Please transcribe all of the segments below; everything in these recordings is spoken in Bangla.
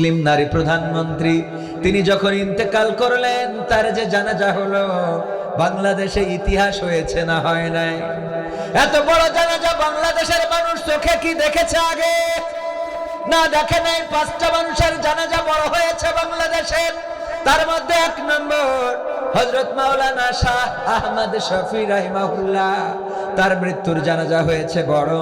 মুসলিম নারী প্রধানমন্ত্রী, তিনি যখন ইন্তেকাল করলেন, তার যে জানাজা হলো, বাংলাদেশে ইতিহাস হয়েছে না হয় নাই? এত বড় জানাজা বাংলাদেশের মানুষ চোখে কি দেখেছে আগে? না দেখে নাই, পাঁচটা মানুষের জানাজা বড় হয়েছে বাংলাদেশের। তার মধ্যে এক নম্বর হজরত মাওলানা শাহ আহমদ শফি রাহিমাহুল্লাহ। তার মৃত্যুর জানাজা হয়েছে বড়।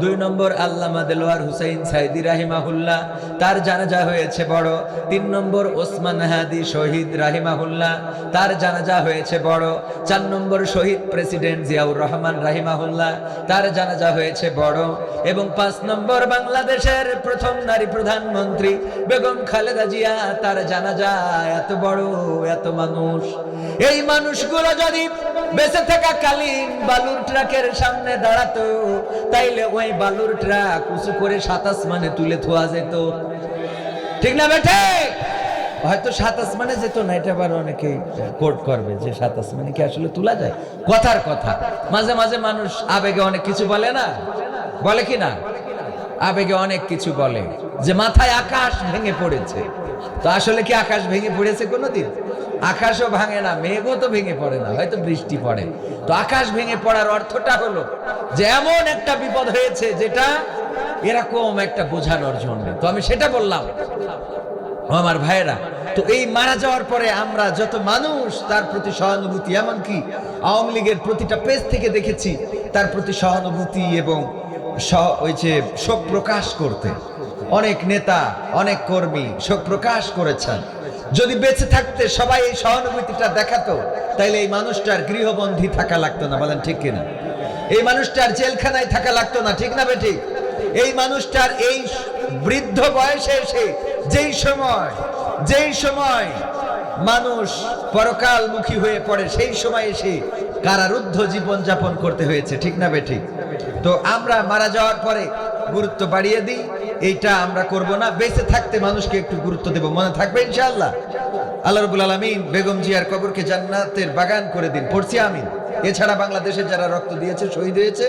দুই নম্বর আল্লামা দেলোয়ার হুসাইন সাইদি রাহিমাহুল্লাহ। তার জানাজা হয়েছে বড়। তিন নম্বর ওসমান হাদি শহীদ রাহিমাহুল্লাহ। তার জানাজা হয়েছে বড়। চার নম্বর শহীদ প্রেসিডেন্ট জিয়াউর রহমান রাহিমাহুল্লাহ। তার জানাজা হয়েছে বড়। এবং পাঁচ নম্বর বাংলাদেশের প্রথম নারী প্রধানমন্ত্রী বেগম খালেদা জিয়া, তার জানাজা এত বড়, এত মানুষ। এই মানুষগুলো যদি বেঁচে থাকা কালীন বালুর ট্রাকের সামনে দাঁড়াতো, তাইলে ওই বালুর ট্রাক উঁচু করে সাতাশ মানে তুলে থোয়া যেত। ঠিক না বেঠে? হয়তো সাত আসমানে যেত না, এটা আবার অনেকে কোর্ট করবে যে সাত আসমানে কি আসলে তোলা যায়? কথার কথা। মাঝে মাঝে মানুষ আবেগে অনেক কিছু বলে না? বলে কি না? আবেগে অনেক কিছু বলে যে মাথায় আকাশ ভেঙে পড়েছে। তো আসলে কি আকাশ ভেঙে পড়েছে কোনোদিন? আকাশও ভাঙে না, মেঘও তো ভেঙে পড়ে না, হয়তো বৃষ্টি পড়ে। তো আকাশ ভেঙে পড়ার অর্থটা হলো যে এমন একটা বিপদ হয়েছে যেটা এরকম একটা বোঝানোর জন্য। তো আমি সেটা বললাম। আমার ভাইয়েরা, তো এই মারা যাওয়ার পরে আমরা যত মানুষ, তার প্রতি সহানুভূতি, এমনকি আওয়ামী লীগের প্রতিটা পেজ থেকে দেখেছি, তার প্রতি সহানুভূতি এবং ওই যে শোক প্রকাশ করতে। অনেক নেতা, অনেক কর্মী শোক প্রকাশ করেছেন। যদি বেঁচে থাকতে সবাই এই সহানুভূতিটা দেখাতো, তাইলে এই মানুষটার গৃহবন্দী থাকা লাগতো না, বলেন ঠিক কিনা? এই মানুষটার জেলখানায় থাকা লাগতো না, ঠিক না বেঠিক এই মানুষটার এই বৃদ্ধ বয়সে এসে যেই সময় যেই সময় মানুষ পরকালমুখী হয়ে পড়ে, সেই সময় এসে কারারুদ্ধ জীবন যাপন করতে হয়েছে, ঠিক না বেঠিক তো আমরা মারা যাওয়ার পরে গুরুত্ব বাড়িয়ে দিই, এইটা আমরা করব না। বেঁচে থাকতে মানুষকে একটু গুরুত্ব দেব, মনে থাকবে ইনশাল্লাহ আল্লাহ রবুল আলমিন বেগম জিয়ার কবরকে জান্নাতের বাগান করে দিন, পড়ছি, আমিন। এছাড়া বাংলাদেশের যারা রক্ত দিয়েছে, শহীদ হয়েছে